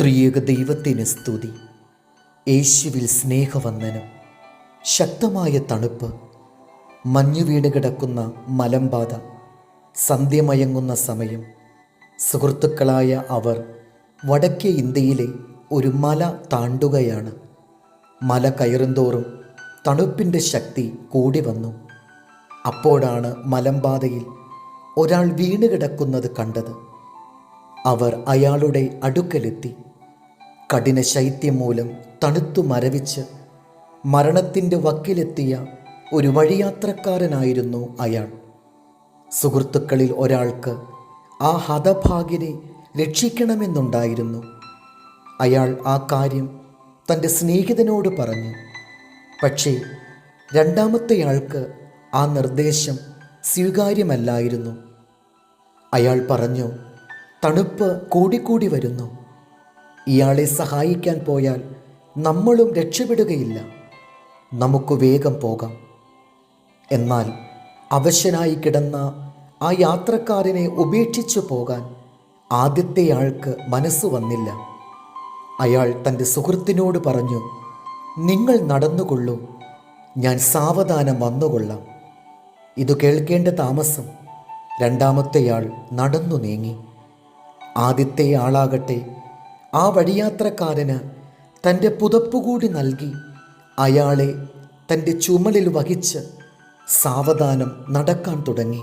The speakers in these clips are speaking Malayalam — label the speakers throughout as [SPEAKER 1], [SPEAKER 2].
[SPEAKER 1] ത്രിയേക ദൈവത്തിന് സ്തുതി. യേശുവിൽ സ്നേഹവന്ദനം. ശക്തമായ തണുപ്പ്. മഞ്ഞുവീട് കിടക്കുന്ന മലമ്പാത സന്ധ്യമയങ്ങുന്ന സമയം. സുഹൃത്തുക്കളായ അവർ വടക്കേ ഇന്ത്യയിലെ ഒരു മല താണ്ടുകയാണ്. മല കയറുന്തോറും തണുപ്പിന്റെ ശക്തി കൂടി വന്നു. അപ്പോഴാണ് മലമ്പാതയിൽ ഒരാൾ വീണ് കിടക്കുന്നത് കണ്ടത്. അവർ അയാളുടെ അടുക്കലെത്തി. കഠിന ശൈത്യം മൂലം തണുത്തു മരവിച്ച് മരണത്തിന്റെ വക്കിലെത്തിയ ഒരു വഴിയാത്രക്കാരനായിരുന്നു അയാൾ. സുഹൃത്തുക്കളിൽ ഒരാൾക്ക് ആ ഹതഭാഗ്യനെ രക്ഷിക്കണമെന്നുണ്ടായിരുന്നു. അയാൾ ആ കാര്യം തന്റെ സ്നേഹിതനോട് പറഞ്ഞു. പക്ഷേ രണ്ടാമത്തെയാൾക്ക് ആ നിർദ്ദേശം സ്വീകാര്യമല്ലായിരുന്നു. അയാൾ പറഞ്ഞു തണുപ്പ് കൂടിക്കൂടി വരുന്നു. ഇയാളെ സഹായിക്കാൻ പോയാൽ നമ്മളും രക്ഷപ്പെടുകയില്ല. നമുക്ക് വേഗം പോകാം. എന്നാൽ അവശനായി കിടന്ന ആ യാത്രക്കാരനെ ഉപേക്ഷിച്ചു പോകാൻ ആദ്യത്തെയാൾക്ക് മനസ്സ് വന്നില്ല. അയാൾ തന്റെ സുഹൃത്തിനോട് പറഞ്ഞു നിങ്ങൾ നടന്നുകൊള്ളൂ. ഞാൻ സാവധാനം വന്നുകൊള്ളാം. ഇത് കേൾക്കേണ്ട താമസം രണ്ടാമത്തെയാൾ നടന്നു നീങ്ങി. ആദ്യത്തെ ആളാകട്ടെ ആ വഴിയാത്രക്കാരന് തന്റെ പുതപ്പുകൂടി നൽകി അയാളെ തന്റെ ചുമലിൽ വഹിച്ച് സാവധാനം നടക്കാൻ തുടങ്ങി.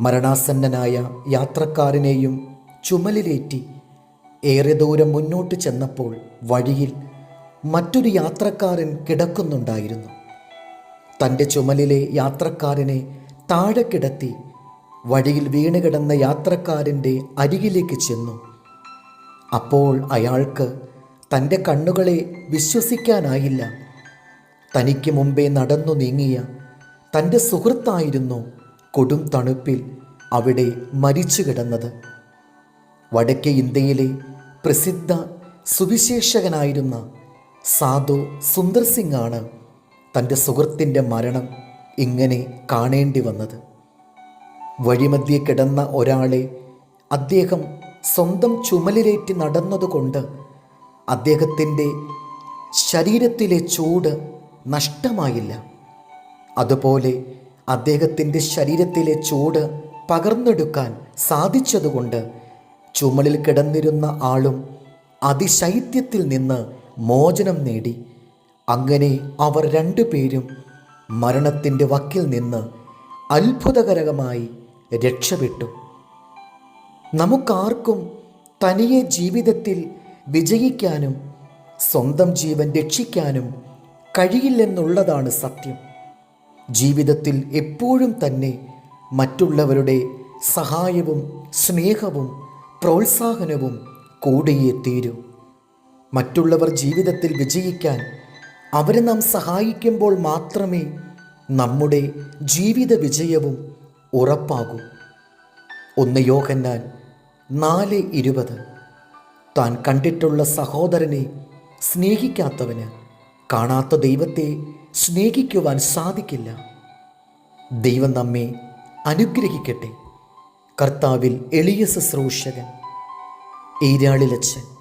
[SPEAKER 1] മരണാസന്നനായ യാത്രക്കാരനെയും ചുമലിലേറ്റി ഏറെ ദൂരം മുന്നോട്ട് ചെന്നപ്പോൾ വഴിയിൽ മറ്റൊരു യാത്രക്കാരൻ കിടക്കുന്നുണ്ടായിരുന്നു. തന്റെ ചുമലിലെ യാത്രക്കാരനെ താഴെ കിടത്തി വഴിയിൽ വീണ് കിടന്ന യാത്രക്കാരന്റെ അരികിലേക്ക് ചെന്നു. അപ്പോൾ അയാൾക്ക് തന്റെ കണ്ണുകളെ വിശ്വസിക്കാനായില്ല. തനിക്ക് മുമ്പേ നടന്നു നീങ്ങിയ തന്റെ സുഹൃത്തായിരുന്നു കൊടും തണുപ്പിൽ അവിടെ മരിച്ചു കിടന്നത് വടക്കേ ഇന്ത്യയിലെ പ്രസിദ്ധ സുവിശേഷകനായിരുന്ന സാധു സുന്ദർ സിംഗ് ആണ് തന്റെ സുഹൃത്തിന്റെ മരണം ഇങ്ങനെ കാണേണ്ടി വന്നത് വഴിമധ്യേ കിടന്ന ഒരാളെ അദ്ദേഹം സ്വന്തം ചുമലിലേറ്റി നടന്നതുകൊണ്ട് അദ്ദേഹത്തിന്റെ ശരീരത്തിലെ ചൂട് നഷ്ടമായില്ല. അതുപോലെ അദ്ദേഹത്തിന്റെ ശരീരത്തിലെ ചൂട് പകർന്നെടുക്കാൻ സാധിച്ചതുകൊണ്ട് ചുമലിൽ കിടന്നിരുന്ന ആളും അതിശൈത്യത്തിൽ നിന്ന് മോചനം നേടി. അങ്ങനെ അവർ രണ്ടുപേരും മരണത്തിന്റെ വക്കിൽ നിന്ന് അത്ഭുതകരമായി രക്ഷപ്പെട്ടു. നമുക്കാർക്കും തനിയെ ജീവിതത്തിൽ വിജയിക്കാനും സ്വന്തം ജീവൻ രക്ഷിക്കാനും കഴിയില്ലെന്നുള്ളതാണ് സത്യം. ജീവിതത്തിൽ എപ്പോഴും തന്നെ മറ്റുള്ളവരുടെ സഹായവും സ്നേഹവും പ്രോത്സാഹനവും കൂടിയേ തീരൂ. മറ്റുള്ളവർ ജീവിതത്തിൽ വിജയിക്കാൻ അവരെ നാം സഹായിക്കുമ്പോൾ മാത്രമേ നമ്മുടെ ജീവിത വിജയവും ഉറപ്പാകൂ. ഒന്ന് യോഹന്നാൻ നാല് ഇരുപത്. താൻ കണ്ടിട്ടുള്ള സഹോദരനെ സ്നേഹിക്കാത്തവന് കാണാത്ത ദൈവത്തെ സ്നേഹിക്കുവാൻ സാധിക്കില്ല. ദൈവം നമ്മെ അനുഗ്രഹിക്കട്ടെ. കർത്താവിൽ എളിയ ശുശ്രൂഷകൻ ഈരാളിലച്ചൻ